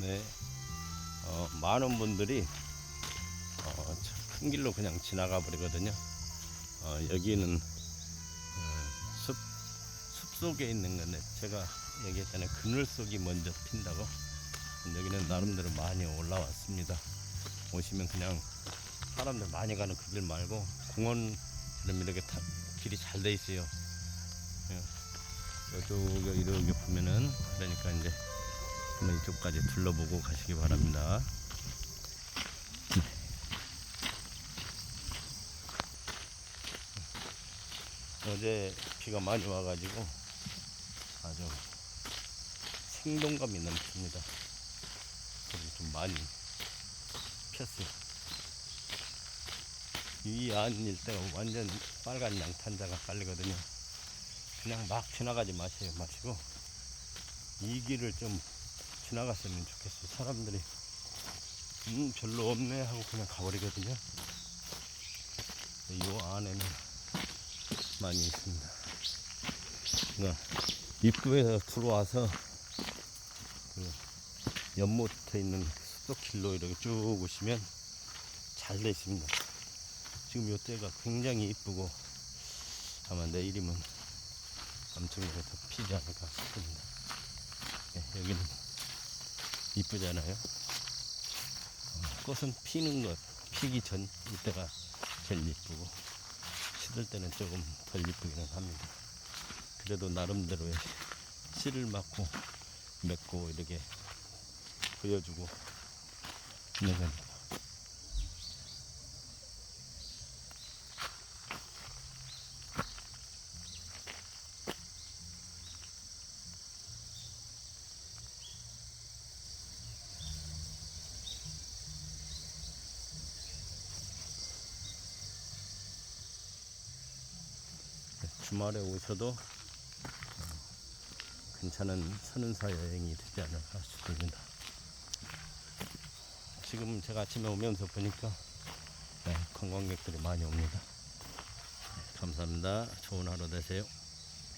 네. 어, 많은 분들이 어, 저큰 길로 그냥 지나가 버리거든요. 어, 여기는 어, 숲, 숲 속에 있는 건데 제가 얘기했잖아요. 그늘 속이 먼저 핀다고. 여기는 나름대로 많이 올라왔습니다. 오시면 그냥 사람들 많이 가는 그 길 말고 공원처럼 이렇게 타- 길이 잘 돼 있어요. 예. 이쪽 이렇게 보면은 그러니까 이제 한번 이쪽까지 둘러보고 가시기 바랍니다. 어제 비가 많이 와가지고 아주 생동감이 넘칩니다. 좀 많이 폈어요. 이 안 일대가 완전 빨간 양탄자가 깔리거든요. 그냥 막 지나가지 마세요. 마시고 이 길을 좀 지나갔으면 좋겠어요. 사람들이 음 별로 없네 하고 그냥 가버리거든요. 이 안에는 많이 있습니다. 그러니까 입구에서 들어와서 그 연못에 있는 숲속 길로 이렇게 쭉 오시면 잘 돼 있습니다. 지금 이때가 굉장히 이쁘고 아마 내일이면 엄청나게 더 피지 않을까 싶습니다. 예, 여기는 이쁘잖아요. 어, 꽃은 피는 것, 피기 전 이때가 제일 이쁘고 시들 때는 조금 덜 이쁘기는 합니다. 그래도 나름대로의 씨를 맞고 맺고 이렇게 보여주고 있는 거니까. 주말에 오셔도 어, 괜찮은 선운사 여행이 되지 않을까 싶습니다. 지금 제가 아침에 오면서 보니까 네, 관광객들이 많이 옵니다. 네, 감사합니다. 좋은 하루 되세요.